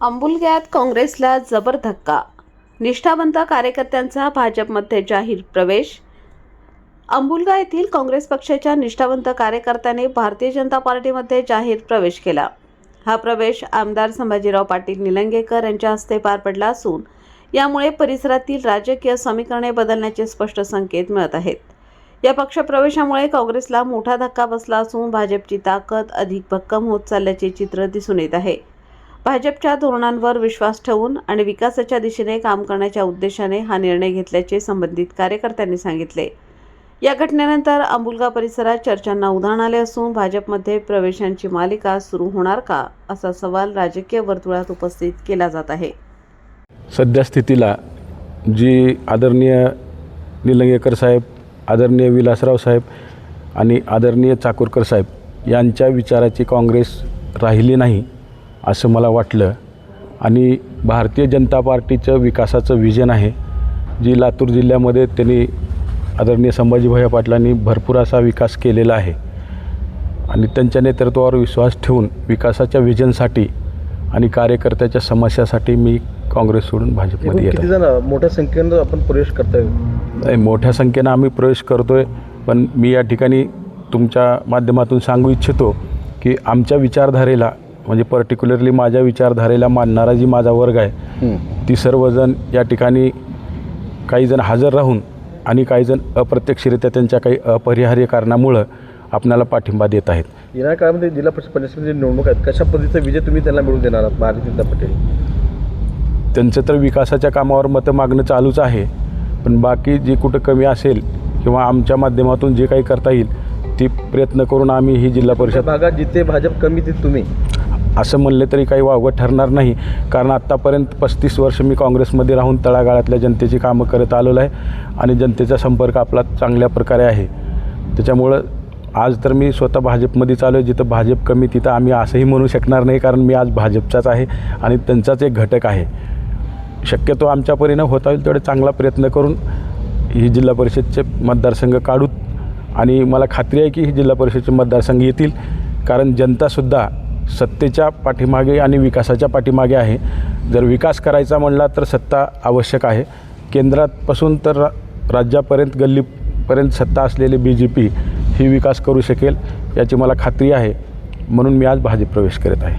अंबुलग्यात काँग्रेसला जबर धक्का. निष्ठावंत कार्यकर्त्यांचा भाजपमध्ये जाहीर प्रवेश. अंबुलगा येथील काँग्रेस पक्षाच्या निष्ठावंत कार्यकर्त्याने भारतीय जनता पार्टीमध्ये जाहीर प्रवेश केला. हा प्रवेश आमदार संभाजीराव पाटील निलंगेकर यांच्या हस्ते पार पडला असून यामुळे परिसरातील राजकीय समीकरणे बदलण्याचे स्पष्ट संकेत मिळत आहेत. या पक्षप्रवेशामुळे काँग्रेसला मोठा धक्का बसला असून भाजपची ताकद अधिक भक्कम होत चालल्याचे चित्र दिसून येत आहे. भाजपच्या धोरणांवर विश्वास ठेवून आणि विकासाच्या दिशेने काम करण्याच्या उद्देशाने हा निर्णय घेतल्याचे संबंधित कार्यकर्त्यांनी सांगितले. या घटनेनंतर अंबुलगा परिसरात चर्चांना उधाण आले असून भाजपमध्ये प्रवेशांची मालिका सुरू होणार का असा सवाल राजकीय वर्तुळात उपस्थित केला जात आहे. सध्या स्थितीला जी आदरणीय निलंगेकर साहेब आदरणीय विलासराव साहेब आणि आदरणीय चाकूरकर साहेब यांच्या विचाराची काँग्रेस राहिली नाही असं मला वाटलं. आणि भारतीय जनता पार्टीचं विकासाचं विजन आहे जी लातूर जिल्ह्यामध्ये त्यांनी आदरणीय संभाजीभाई पाटलांनी भरपूर असा विकास केलेला आहे. आणि त्यांच्या नेतृत्वावर विश्वास ठेवून विकासाच्या विजनसाठी आणि कार्यकर्त्याच्या समस्यासाठी मी काँग्रेस सोडून भाजपमध्ये येत मोठ्या संख्येनं आपण प्रवेश करताय. नाही, मोठ्या संख्येनं आम्ही प्रवेश करतो आहे पण मी या ठिकाणी तुमच्या माध्यमातून सांगू इच्छितो की आमच्या विचारधारेला म्हणजे पर्टिक्युलरली माझ्या विचारधारेला मानणारा जी माझा वर्ग आहे ती सर्वजण या ठिकाणी काही जण हजर राहून आणि काही जण अप्रत्यक्षरित्या त्यांच्या काही अपरिहार्य कारणामुळं आपणाला पाठिंबा देत आहेत. येणाऱ्या काळामध्ये जिल्हा परिषद पंचायत निवडणूक आहेत कशा पद्धतीचा विजय तुम्ही त्यांना मिळवून देणार आहात भारतीय जनता पार्टी त्यांचं तर विकासाच्या कामावर मतं मागणं चालूच आहे पण बाकी जे कुठं कमी असेल किंवा आमच्या माध्यमातून जे काही करता येईल ती प्रयत्न करून आम्ही ही जिल्हा परिषद भागात जिथे भाजप कमी तिथे तुम्ही? असं म्हणले तरी काही वावगं ठरणार नाही. कारण आत्तापर्यंत पस्तीस वर्ष मी काँग्रेसमध्ये राहून तळागाळातल्या जनतेची कामं करत आलेलो आहे आणि जनतेचा संपर्क आपला चांगल्या प्रकारे आहे. त्याच्यामुळं आज तर मी स्वतः भाजपमध्ये चालू आहे जिथं भाजप कमी तिथं आम्ही असंही म्हणू शकणार नाही कारण मी आज भाजपचाच आहे आणि त्यांचाच एक घटक आहे. शक्यतो आमच्या परीनं होता होईल तेवढे चांगला प्रयत्न करून ही जिल्हा परिषदचे मतदारसंघ काढूत. आणि मला खात्री आहे की ही जिल्हा परिषदचे मतदारसंघ येतील. कारण जनतासुद्धा सत्तेच्या पाठीमागे आणि विकासाच्या पाठीमागे आहे. जर विकास करायचा म्हणला तर सत्ता आवश्यक आहे. केंद्रापासून तर रा राज्यापर्यंत गल्लीपर्यंत सत्ता असलेली बी जे पी ही विकास करू शकेल याची मला खात्री आहे. म्हणून मी आज भाजप प्रवेश करत आहे.